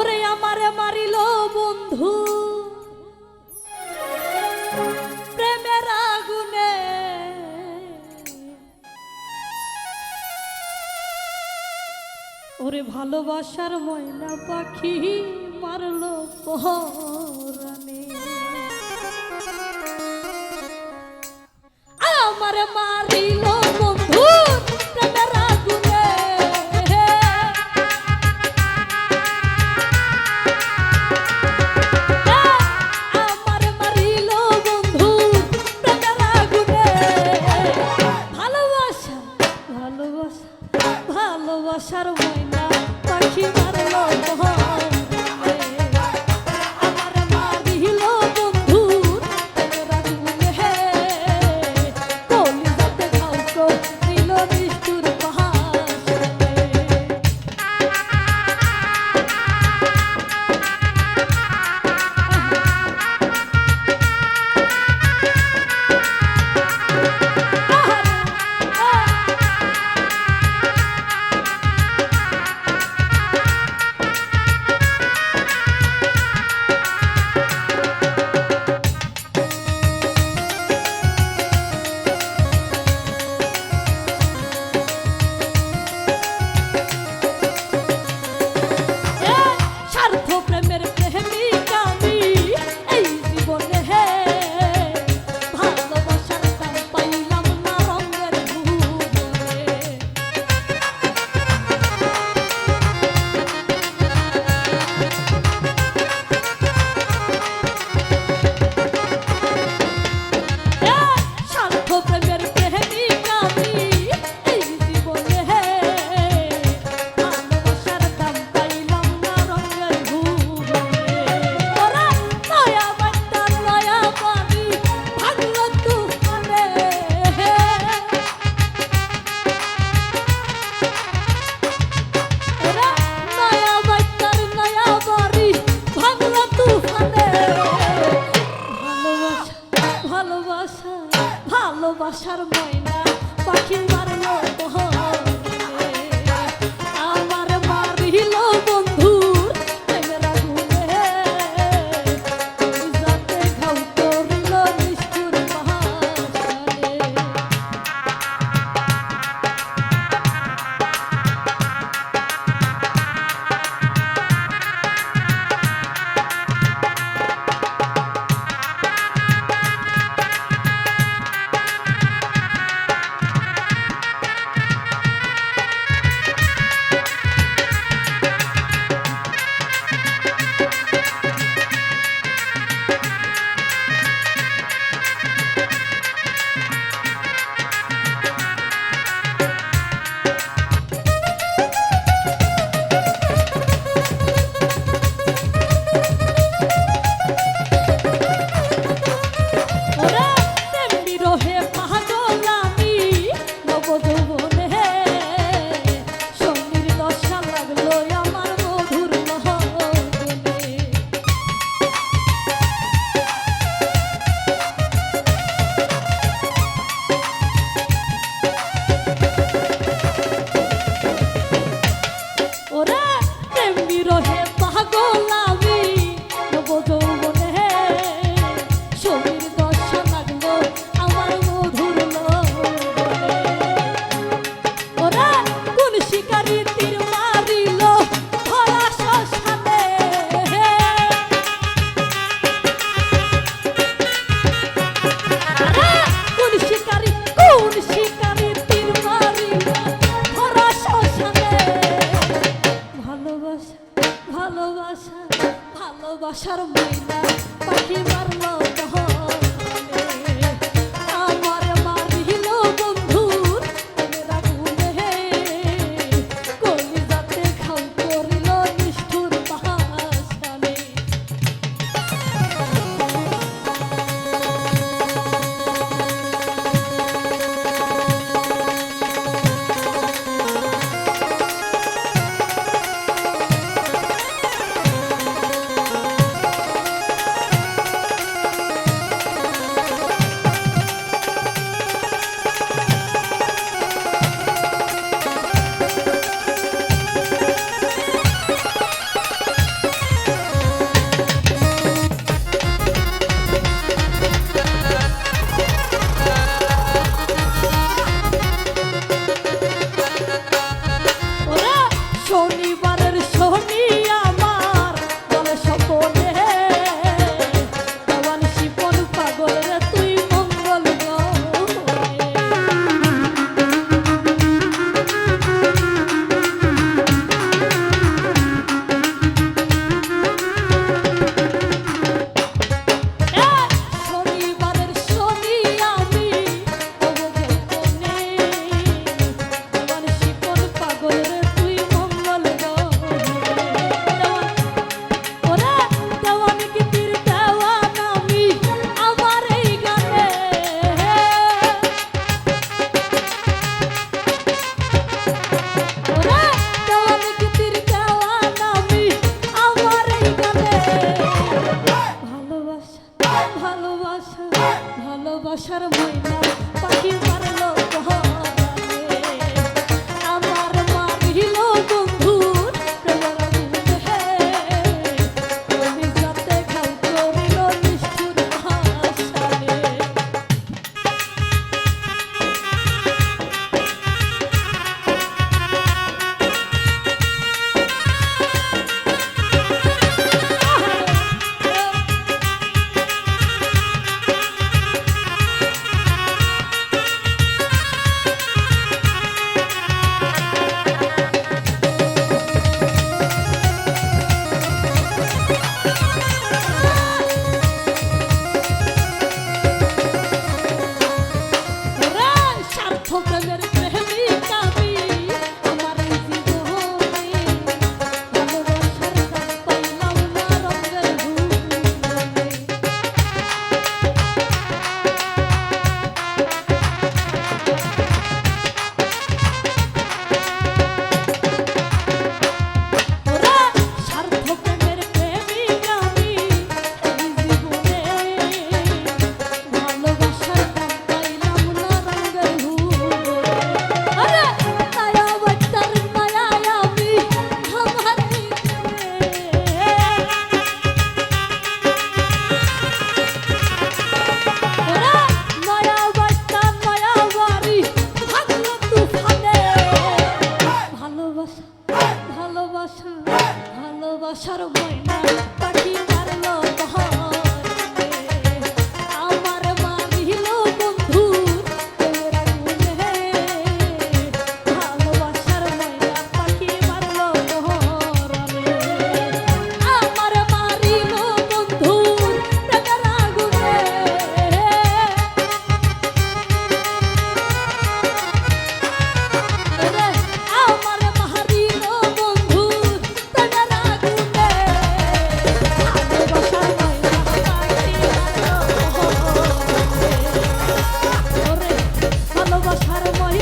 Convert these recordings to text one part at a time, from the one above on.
ওরে আমারে মারিল বন্ধু। প্রেমের আগুনে ওরে ভালোবাসার ময়না পাখি মারল আমার মা আশার ময়না পাখি মারা ভালোবাসার ময়না পাখি মারল মারলো ভালোবাসা ভালোবাসার মহিলা পাখি মারল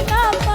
Marina